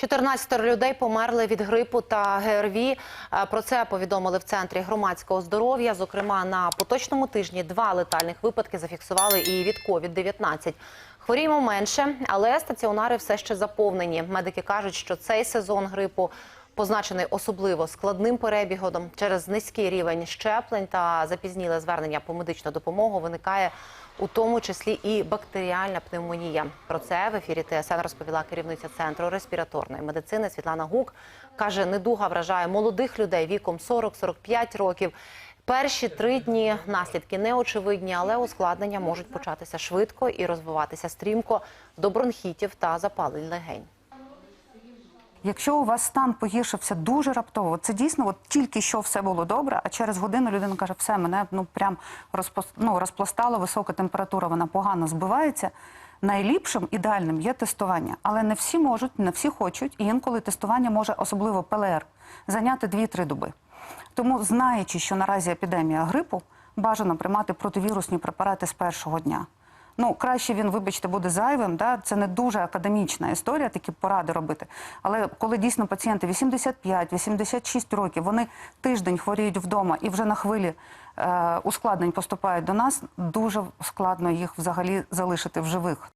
14 людей померли від грипу та ГРВІ. Е, Про це повідомили в центрі громадського здоров'я. Зокрема, на поточному тижні два летальних випадки зафіксували і від COVID-19. Хворіємо менше, але стаціонари все ще заповнені. Медики кажуть, що цей сезон грипу позначений особливо складним перебігом через низький рівень щеплень та запізніле звернення по медичну допомогу. Виникає у тому числі і бактеріальна пневмонія. Про це в ефірі ТСН розповіла керівниця центру респіраторної медицини Світлана Гук. каже, недуга вражає молодих людей віком 40-45 років. Перші три дні наслідки неочевидні, але ускладнення можуть початися швидко і розвиватися стрімко до бронхітів та запалень легень. Якщо у вас стан погіршився дуже раптово, це дійсно от тільки що все було добре, а через годину людина каже, все, мене ну прям розпос... ну, розпластало, висока температура, вона погано збивається. Найліпшим ідеальним є тестування, але не всі можуть, не всі хочуть, і інколи тестування може, особливо ПЛР, зайняти 2-3 доби. Тому, знаючи, що наразі епідемія грипу, бажано приймати противірусні препарати з першого дня. Ну, краще він, вибачте, буде зайвим. Да? Це не дуже академічна історія, такі поради робити. Але коли дійсно пацієнти 85-86 років, вони тиждень хворіють вдома і вже на хвилі е, ускладнень поступають до нас, дуже складно їх взагалі залишити в живих.